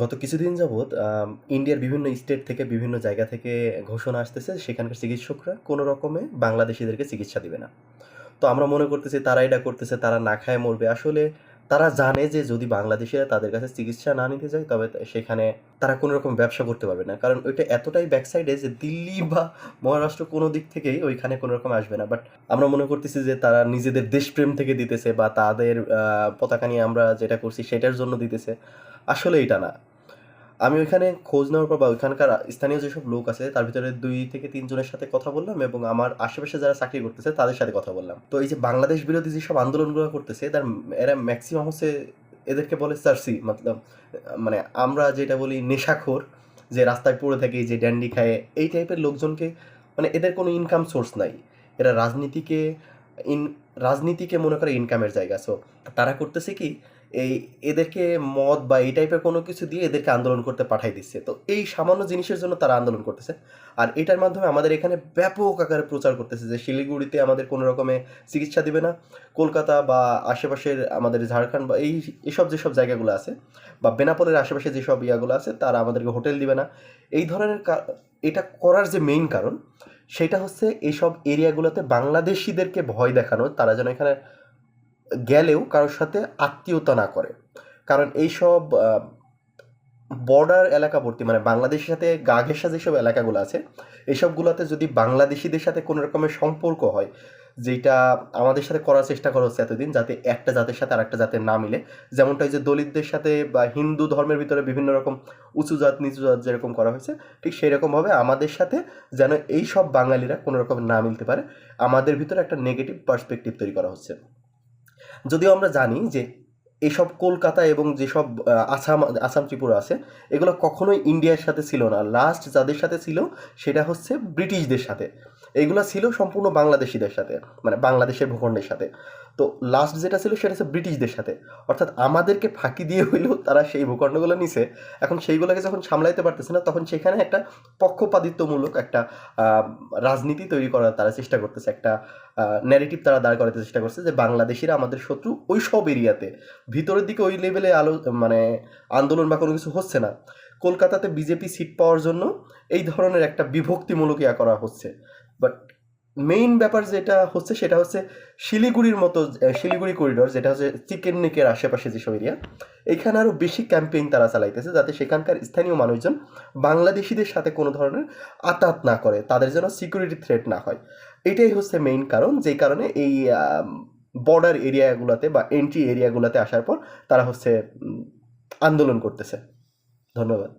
গত কিছুদিন যাবৎ ইন্ডিয়ার বিভিন্ন স্টেট থেকে বিভিন্ন জায়গা থেকে ঘোষণা আসতেছে সেখানকার চিকিৎসকরা কোনো রকমে বাংলাদেশিদেরকে চিকিৎসা দিবে না। তো আমরা মনে করতেছি তারা এটা করতেছে, তারা না খায় মরবে। আসলে তারা জানে যে যদি বাংলাদেশিরা তাদের কাছে চিকিৎসা না নিতে যায় তবে সেখানে তারা কোনো রকম ব্যবসা করতে পারবে না। কারণ ওইটা এতটাই ব্যাকসাইডে যে দিল্লি বা মহারাষ্ট্র কোনো দিক থেকেই ওইখানে কোনো রকম আসবে না। বাট আমরা মনে করতেছি যে তারা নিজেদের দেশপ্রেম থেকে দিতেছে বা তাদের পতাকা নিয়ে আমরা যেটা করছি সেটার জন্য দিতেছে। আসলে এটা না। আমি ওইখানে খোঁজ নেওয়ার পর বা ওইখানকার স্থানীয় যেসব লোক আছে, তার ভিতরে দুই থেকে তিনজনের সাথে কথা বললাম এবং আমার আশেপাশে যারা চাকরি করতেছে, তাদের সাথে কথা বললাম। তো এই যে বাংলাদেশ বিরোধী যেসব আন্দোলনগুলো করতেছে, তার এরা ম্যাক্সিমাম হচ্ছে এদেরকে বলে সার্সি মতলব মানে আমরা যেটা বলি নেশাখোর, যে রাস্তায় পড়ে থাকে, যে ড্যান্ডি খায়, এই টাইপের লোকজনকে মানে এদের কোনো ইনকাম সোর্স নাই। এরা রাজনীতিকে ইন রাজনীতিকে মনে করে ইনকামের জায়গা। সো তারা করতেছে কি এই এদেরকে মদ বা এই টাইপের কোনো কিছু দিয়ে এদেরকে আন্দোলন করতে পাঠায় দিচ্ছে। তো এই সামান্য জিনিসের জন্য তারা আন্দোলন করতেছে। আর এটার মাধ্যমে আমাদের এখানে ব্যাপক আকারে প্রচার করতেছে যে শিলিগুড়িতে আমাদের কোনো রকমে চিকিৎসা দিবে না। কলকাতা বা আশেপাশের আমাদের ঝাড়খণ্ড বা এই এসব যেসব জায়গাগুলো আছে বা বেনাপোলের আশেপাশে যেসব ইয়াগুলো আছে, তারা আমাদেরকে হোটেল দিবে না। এই ধরনের এটা করার যে মেইন কারণ, সেটা হচ্ছে এইসব এরিয়াগুলোতে বাংলাদেশিদেরকে ভয় দেখানো, তারা যেন এখানে গেলেও কারোর সাথে আত্মীয়তা না করে। কারণ এইসব বর্ডার এলাকাবর্তী মানে বাংলাদেশের সাথে গা ঘেঁষা যেসব এলাকাগুলো আছে, এসবগুলোতে যদি বাংলাদেশিদের সাথে কোনো রকমের সম্পর্ক হয় যেটা আমাদের সাথে করার চেষ্টা করা হচ্ছে এতদিন, যাতে একটা জাতের সাথে আরেকটা জাতের না মিলে। যেমনটা এই যে দলিতদের সাথে বা হিন্দু ধর্মের ভিতরে বিভিন্ন রকম উঁচু জাত, নিচু জাত যেরকম করা হয়েছে, ঠিক সেইরকমভাবে আমাদের সাথে যেন এইসব বাঙালিরা কোনো রকম না মিলতে পারে। আমাদের ভিতরে একটা নেগেটিভ পার্সপেক্টিভ তৈরি করা হচ্ছে। যদিও আমরা জানি যে এসব কলকাতা এবং যেসব আসাম আসাম ত্রিপুরা আছে, এগুলো কখনোই ইন্ডিয়ার সাথে ছিল না। লাস্ট যাদের সাথে ছিল, সেটা হচ্ছে ব্রিটিশদের সাথে। এগুলা ছিল সম্পূর্ণ বাংলাদেশিদের সাথে। মানে বাংলাদেশের ভূখণ্ডের সাথে। তো লাস্ট যেটা ছিল, সেটা হচ্ছে ব্রিটিশদের সাথে। অর্থাৎ আমাদেরকে ফাঁকি দিয়ে হইলেও তারা সেই ভূখণ্ডগুলো নিছে। এখন সেইগুলোকে যখন সামলাইতে পারতেছে না, তখন সেখানে একটা পক্ষপাতিত্বমূলক একটা রাজনীতি তৈরি করার তারা চেষ্টা করতেছে। একটা ন্যারেটিভ তারা দাঁড় করাতে চেষ্টা করছে যে বাংলাদেশিরা আমাদের শত্রু ওই সব এরিয়াতে। ভিতরের দিকে ওই লেভেলে আলো মানে আন্দোলন বা কোনো কিছু হচ্ছে না। কলকাতাতে বিজেপি সিট পাওয়ার জন্য এই ধরনের একটা বিভক্তিমূলক ইয়া করা হচ্ছে। বাট মেইন ব্যাপার যেটা হচ্ছে সেটা হচ্ছে শিলিগুড়ির মতো শিলিগুড়ি করিডোর যেটা হচ্ছে চিকেন নেকের আশেপাশে যেসব এরিয়া এখানে আরও বেশি ক্যাম্পেইন তারা চালাইতেছে যাতে সেখানকার স্থানীয় মানুষজন বাংলাদেশিদের সাথে কোনো ধরনের আতাত না করে। তাদের যেন সিকিউরিটি থ্রেট না হয়। এটাই হচ্ছে মেইন কারণ যেই কারণে এই বর্ডার এরিয়াগুলোতে বা এন্ট্রি এরিয়াগুলোতে আসার পর তারা হচ্ছে আন্দোলন করতেছে। ধন্যবাদ।